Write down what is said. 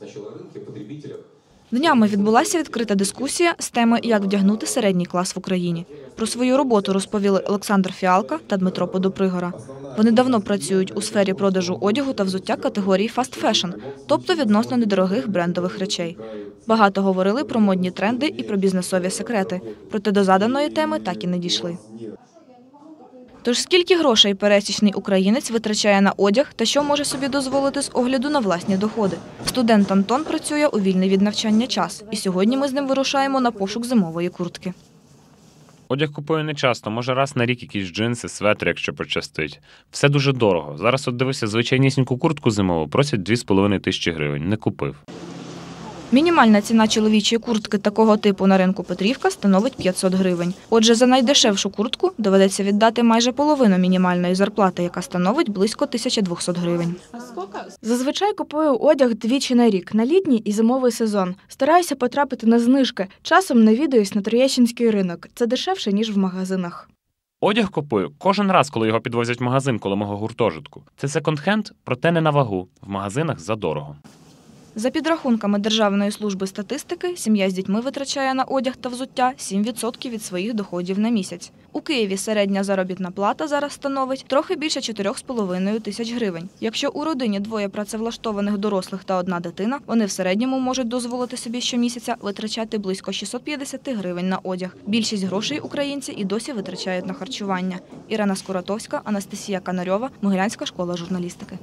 Сначала рынке, потребителях. Днями відбулася відкрита дискусія з теми «Як вдягнути середній клас в Україні». Про свою роботу розповіли Олександр Фіалка та Дмитро Подопригора. Вони давно працюють у сфері продажу одягу та взуття категорії фаст фешн, тобто відносно недорогих брендових речей. Багато говорили про модні тренди і про бізнесові секрети, проте до заданої теми так і не дійшли. Тож скільки грошей пересічний українець витрачає на одяг та що може собі дозволити з огляду на власні доходи? Студент Антон працює у вільний від навчання час, і сьогодні ми з ним вирушаємо на пошук зимової куртки. Одяг купую не часто, може раз на рік якісь джинси, светр, якщо пощастить. Все дуже дорого. Зараз от дивився звичайнісіньку куртку зимову, просять 2,5 тисячі гривень. Не купив. Мінімальна ціна чоловічої куртки такого типу на ринку Петрівка становить 500 гривень. Отже, за найдешевшу куртку доведеться віддати майже половину мінімальної зарплати, яка становить близько 1200 гривень. Зазвичай купую одяг двічі на рік на літній і зимовий сезон. Стараюся потрапити на знижки. Часом навідуюсь на Троєщинський ринок. Це дешевше ніж в магазинах. Одяг купую кожен раз, коли його підвозять в магазин коло мого гуртожитку. Це секонд-хенд, проте не на вагу. В магазинах задорого. За підрахунками Державної служби статистики, сім'я з дітьми витрачає на одяг та взуття 7% від своїх доходів на місяць. У Києві середня заробітна плата зараз становить трохи більше 4,5 тисяч гривень. Якщо у родині двоє працевлаштованих дорослих та одна дитина, вони в середньому можуть дозволити собі щомісяця витрачати близько 650 гривень на одяг. Більшість грошей українці і досі витрачають на харчування. Ірина Скуратовська, Анастасія Канарьова, Могилянська школа журналістики.